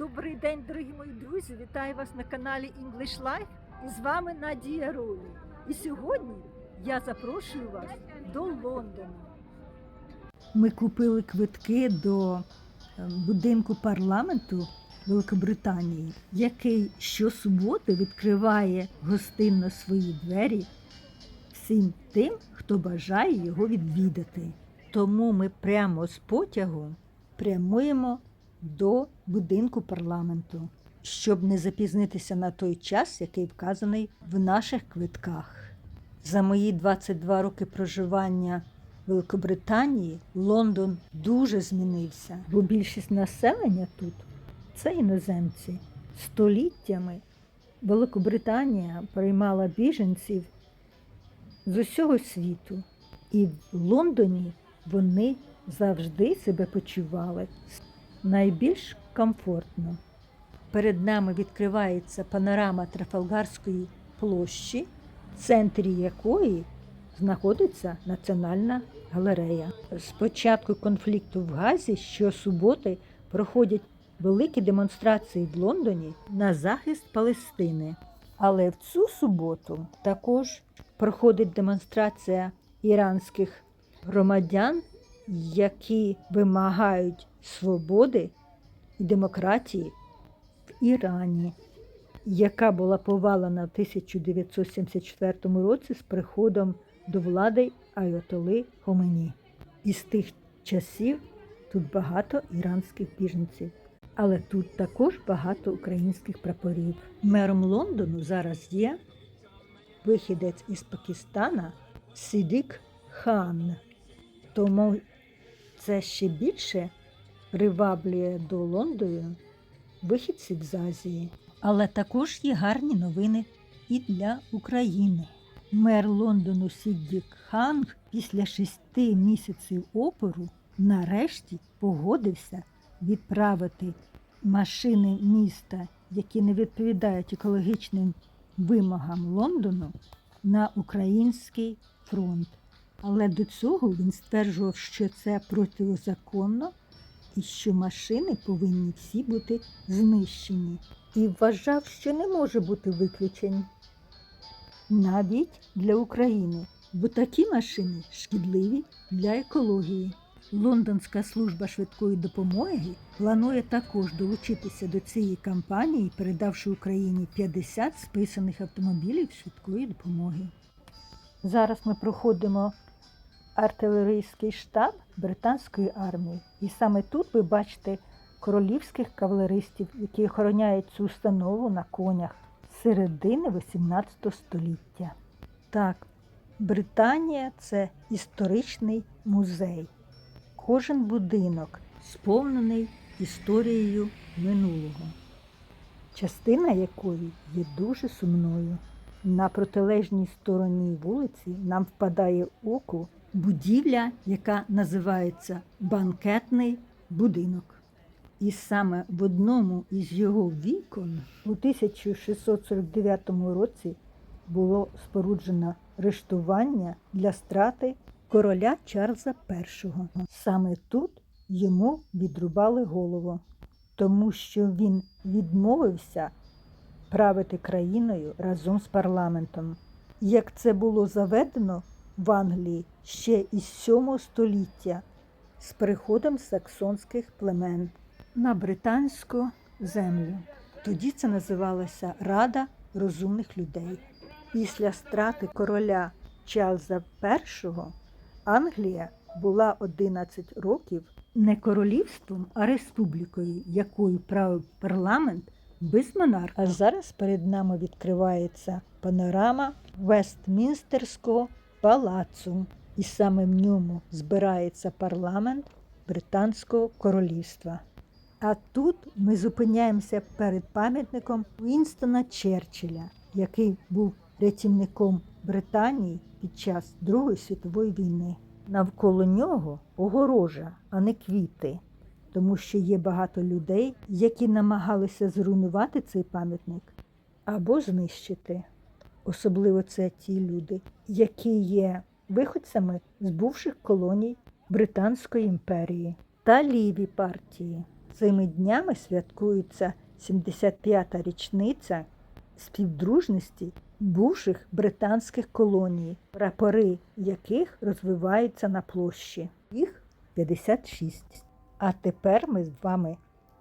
Добрий день, дорогі мої друзі! Вітаю вас на каналі English Life. І з вами Надія Ролі. І сьогодні я запрошую вас до Лондона. Ми купили квитки до е, будинку парламенту Великобританії, який щосуботи відкриває гостинно свої двері всім тим, хто бажає його відвідати. Тому ми прямо з потягу прямуємо до будинку парламенту, щоб не запізнитися на той час, який вказаний в наших квитках. За мої 22 роки проживання в Великобританії Лондон дуже змінився, бо більшість населення тут це іноземці. Століттями Великобританія приймала біженців з усього світу, і в Лондоні вони завжди себе почували найбільш комфортно. Перед нами відкривається панорама Трафалгарської площі, в центрі якої знаходиться Національна галерея. З початку конфлікту в Газі щосуботи проходять великі демонстрації в Лондоні на захист Палестини. Але в цю суботу також проходить демонстрація іранських громадян, які вимагають свободи і демократії в Ірані, яка була повалена в 1974 році з приходом до влади Айотоли Хомені. І з тих часів тут багато іранських біженців. Але тут також багато українських прапорів. Мером Лондону зараз є вихідець із Пакистана Сидик Хан. Тому це ще більше приваблює до Лондону вихідців з Азії. Але також є гарні новини і для України. Мер Лондону Сіддік Ханг після шести місяців опору нарешті погодився відправити машини міста, які не відповідають екологічним вимогам Лондону, на український фронт. Але до цього він стверджував, що це протизаконно і що машини повинні всі бути знищені. І вважав, що не може бути виключень навіть для України, бо такі машини шкідливі для екології. Лондонська служба швидкої допомоги планує також долучитися до цієї кампанії, передавши Україні 50 списаних автомобілів швидкої допомоги. Зараз ми проходимо артилерійський штаб британської армії. І саме тут ви бачите королівських кавалеристів, які охороняють цю установу на конях середини 18 століття. Так, Британія це історичний музей. Кожен будинок сповнений історією минулого, частина якої є дуже сумною. На протилежній стороні вулиці нам впадає око будівля, яка називається банкетний будинок. І саме в одному із його вікон у 1649 році було споруджено рештування для страти короля Чарльза І. Саме тут йому відрубали голову, тому що він відмовився правити країною разом з парламентом. Як це було заведено в Англії ще із 7 століття з приходом саксонських племен на британську землю. Тоді це називалося Рада розумних людей. Після страти короля Чарльза І Англія була 11 років не королівством, а республікою, якою правив парламент без монарха. А зараз перед нами відкривається панорама Вестмінстерського палацу, і саме в ньому збирається парламент Британського королівства. А тут ми зупиняємося перед пам'ятником Вінстона Черчилля, який був рятівником Британії під час Другої світової війни. Навколо нього огорожа, а не квіти, тому що є багато людей, які намагалися зруйнувати цей пам'ятник або знищити. Особливо це ті люди, які є виходцями з бувших колоній Британської імперії та ліві партії, Цими днями святкується 75-та річниця співдружності бувших британських колоній, прапори яких розвиваються на площі. Їх 56. А тепер ми з вами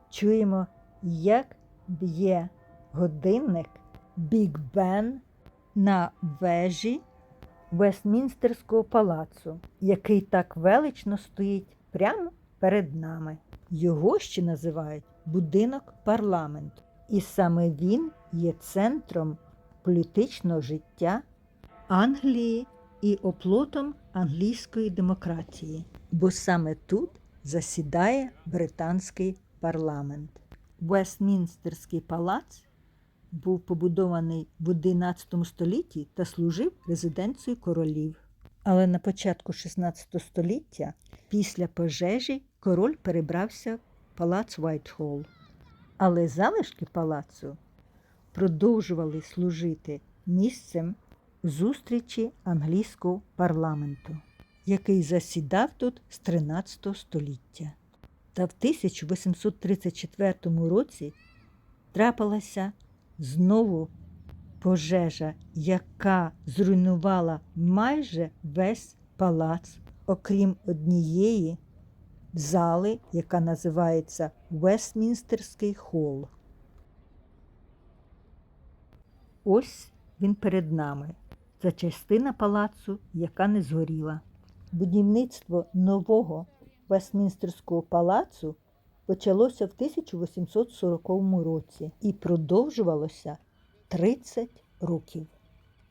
чуємо, як б'є годинник Біг Бен на вежі Вестмінстерського палацу, який так велично стоїть прямо перед нами. Його ще називають будинок парламенту. І саме він є центром політичного життя Англії і оплотом англійської демократії, бо саме тут засідає британський парламент. Вестмінстерський палац був побудований в XI столітті та служив резиденцією королів. Але на початку XVI століття, після пожежі, король перебрався в палац Вайтхолл. Але залишки палацу продовжували служити місцем зустрічі англійського парламенту, який засідав тут з 13 століття. Та в 1834 році трапилася знову пожежа, яка зруйнувала майже весь палац, окрім однієї зали, яка називається Вестмінстерський хол. Ось він перед нами. Це частина палацу, яка не згоріла. Будівництво нового Вестмінстерського палацу почалося в 1840 році і продовжувалося 30 років.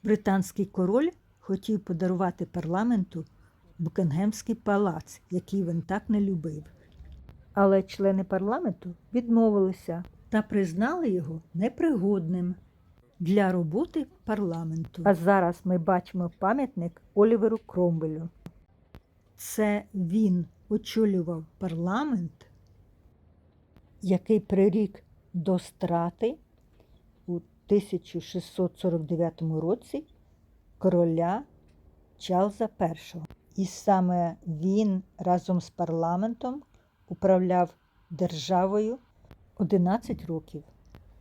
Британський король хотів подарувати парламенту Букингемський палац, який він так не любив. Але члени парламенту відмовилися та признали його непригодним для роботи парламенту. А зараз ми бачимо пам'ятник Оліверу Кромвелю. Це він очолював парламент, який прирік до страти у 1649 році короля Чарльза І. І саме він разом з парламентом управляв державою 11 років.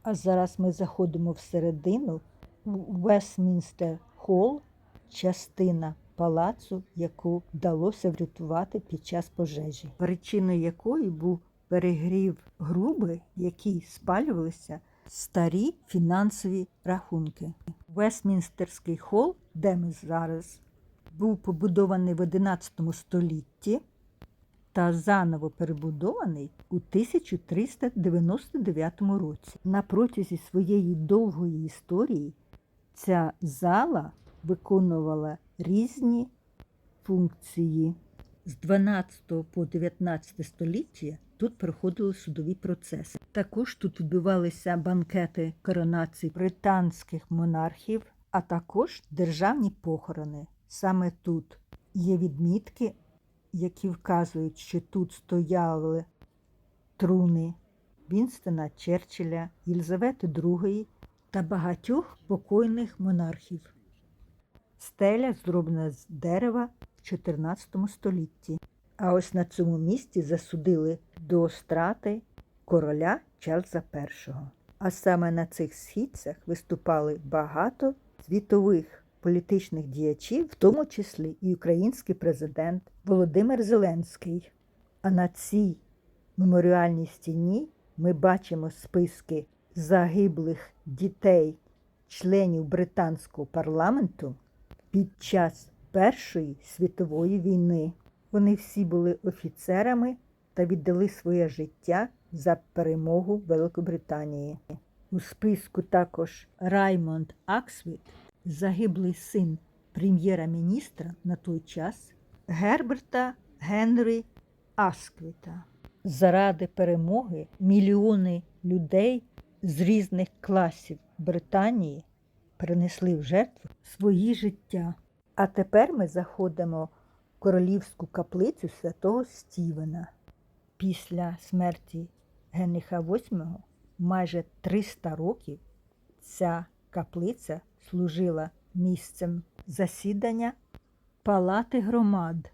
А зараз ми заходимо всередину у Вестмінстер Холл, частина палацу, яку вдалося врятувати під час пожежі, причиною якої був перегрів груби, які спалювалися старі фінансові рахунки. Вестмінстерський хол, де ми зараз, був побудований в 11 столітті та заново перебудований у 1399 році. На протязі своєї довгої історії ця зала виконувала різні функції. З 12 по 19 століття тут проходили судові процеси. Також тут відбувалися банкети коронації британських монархів, а також державні похорони. Саме тут є відмітки, які вказують, що тут стояли труни Вінстона Черчилля, Єлизавети II та багатьох покойних монархів. Стеля зроблена з дерева в 14 столітті. А ось на цьому місці засудили до страти короля Чарльза І. А саме на цих східцях виступали багато світових політичних діячів, в тому числі і український президент Володимир Зеленський. А на цій меморіальній стіні ми бачимо списки загиблих дітей, членів британського парламенту під час Першої світової війни. Вони всі були офіцерами та віддали своє життя за перемогу Великобританії. У списку також Раймонд Аксвіт, загиблий син прем'єра-міністра на той час Герберта Генрі Асквіта. Заради перемоги мільйони людей з різних класів Британії принесли в жертву свої життя. А тепер ми заходимо королівську каплицю святого Стівена. Після смерті Генріха VIII майже 300 років ця каплиця служила місцем засідання Палати громад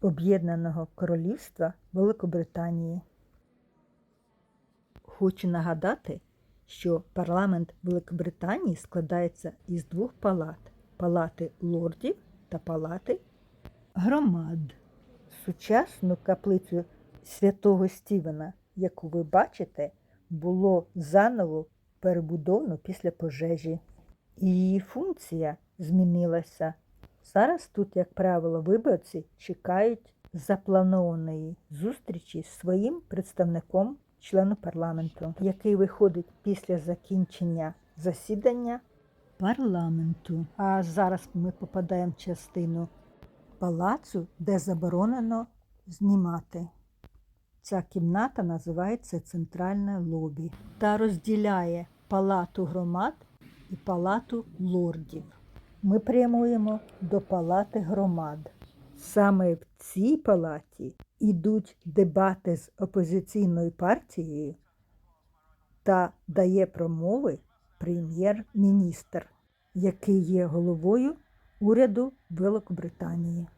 Об'єднаного Королівства Великобританії. Хочу нагадати, що парламент Великобританії складається із двох палат палати лордів та палати громад. Сучасну каплицю святого Стівена, яку ви бачите, було заново перебудовано після пожежі. Її функція змінилася. Зараз тут, як правило, виборці чекають запланованої зустрічі з своїм представником члену парламенту, який виходить після закінчення засідання парламенту. А зараз ми попадаємо в частину палацу, де заборонено знімати. Ця кімната називається Центральне лобі та розділяє палату громад і палату лордів. Ми прямуємо до палати громад. Саме в цій палаті йдуть дебати з опозиційною партією та дає промови прем'єр-міністр, який є головою уряду Великобританії.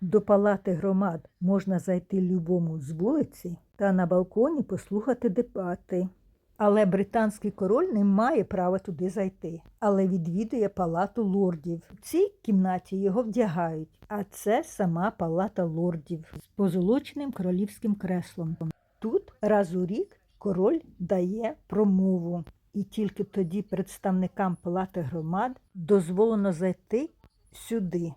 До палати громад можна зайти любому з вулиці та на балконі послухати дебати. Але британський король не має права туди зайти, але відвідує палату лордів. В цій кімнаті його вдягають, а це сама палата лордів з позолоченим королівським креслом. Тут раз у рік король дає промову, і тільки тоді представникам палати громад дозволено зайти сюди.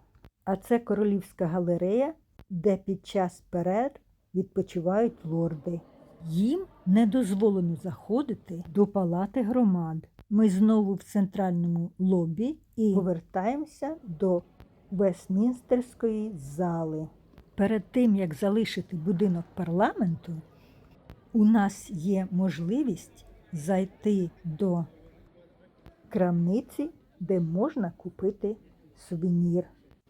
А це королівська галерея, де під час перерв відпочивають лорди. Їм не дозволено заходити до палати громад. Ми знову в центральному лобі і повертаємося до Вестмінстерської зали. Перед тим як залишити будинок парламенту, у нас є можливість зайти до крамниці, де можна купити сувенір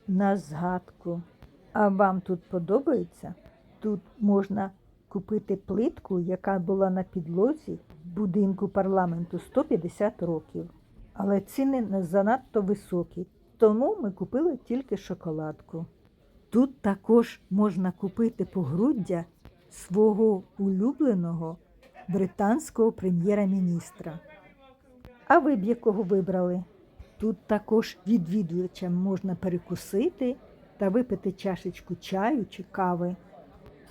на згадку. А вам тут подобається? Тут можна купити плитку, яка була на підлозі будинку парламенту 150 років. Але ціни занадто високі, тому ми купили тільки шоколадку. Тут також можна купити погруддя свого улюбленого британського прем'єра-міністра. А ви б якого вибрали? Тут також відвідувачам можна перекусити та випити чашечку чаю чи кави.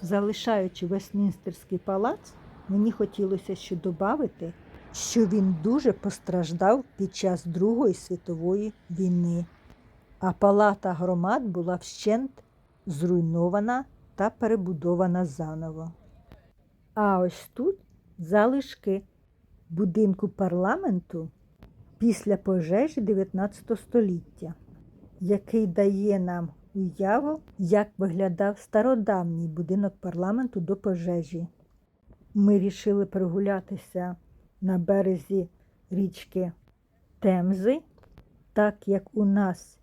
Залишаючи Вестмінстерський палац, мені хотілося ще додати, що він дуже постраждав під час Другої світової війни, а палата громад була вщент зруйнована та перебудована заново. А ось тут залишки будинку парламенту після пожежі 19 століття, який дає нам уяву, як виглядав стародавній будинок парламенту до пожежі. Ми рішили прогулятися на березі річки Темзи, так як у нас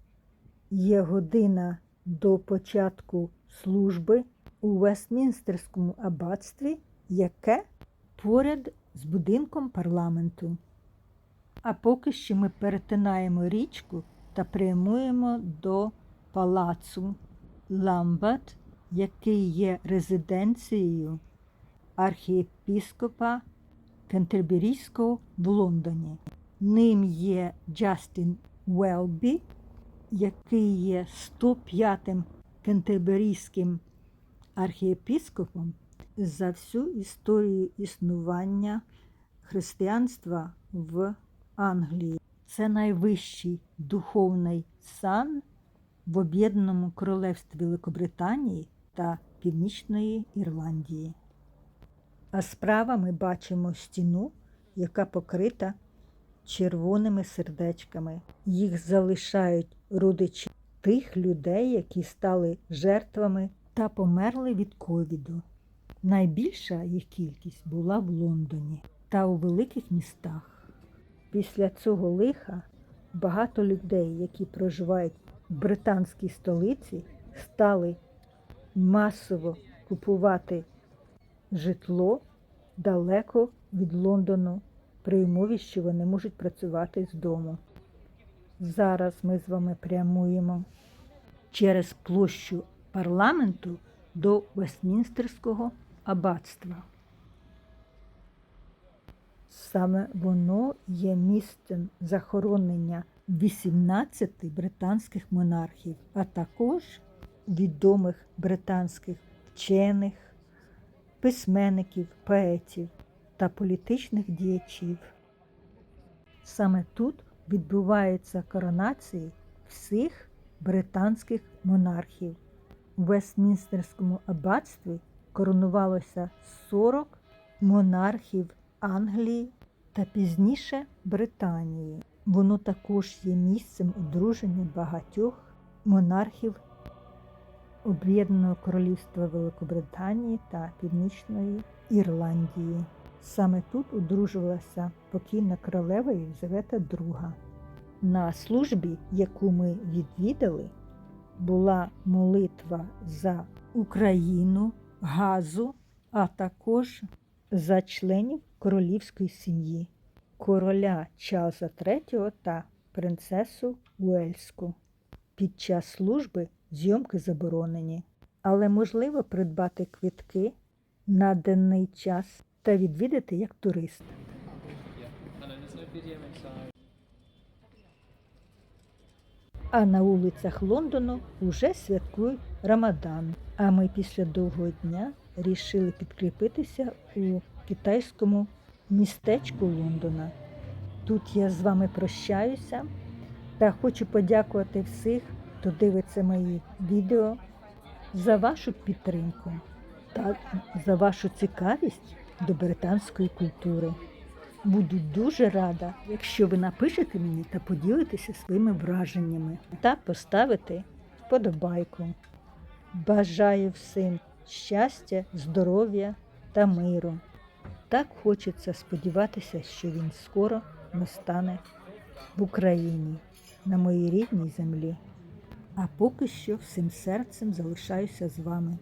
є година до початку служби у Вестмінстерському аббатстві, яке поряд з будинком парламенту. А поки що ми перетинаємо річку та прямуємо до палацу Ламбат, який є резиденцією архієпіскопа Кентерберійського в Лондоні. Ним є Джастін Велбі, який є 105-м кентерберійським архієпіскопом за всю історію існування християнства в Англії. Це найвищий духовний сан в Об'єднаному Королевстві Великобританії та Північної Ірландії. А справа ми бачимо стіну, яка покрита червоними сердечками. Їх залишають родичі тих людей, які стали жертвами та померли від ковіду. Найбільша їх кількість була в Лондоні та у великих містах. Після цього лиха багато людей, які проживають в британській столиці, стали масово купувати житло далеко від Лондону при умові, що вони можуть працювати з дому. Зараз ми з вами прямуємо через площу парламенту до Вестмінстерського аббатства. Саме воно є місцем захоронення 18 британських монархів, а також відомих британських вчених, письменників, поетів та політичних діячів. Саме тут відбуваються коронації всіх британських монархів. У Вестмінстерському аббатстві коронувалося 40 монархів Англії та пізніше Британії. Воно також є місцем одруження багатьох монархів Об'єднаного Королівства Великобританії та Північної Ірландії. Саме тут одружувалася покійна королева Єлизавета II. На службі, яку ми відвідали, була молитва за Україну, газу, а також за членів королівської сім'ї, короля Чарльза III та принцесу Уельську. Під час служби зйомки заборонені, але можливо придбати квитки на денний час та відвідати як турист. А на вулицях Лондону вже святкують Рамадан. А ми після довгого дня рішили підкріпитися у китайському містечку Лондона. Тут я з вами прощаюся та хочу подякувати всіх, хто дивиться мої відео за вашу підтримку та за вашу цікавість до британської культури. Буду дуже рада, якщо ви напишете мені та поділитеся своїми враженнями та поставите вподобайку. Бажаю всім щастя, здоров'я та миру. Так хочеться сподіватися, що він скоро настане в Україні, на моїй рідній землі. А поки що всім серцем залишаюся з вами.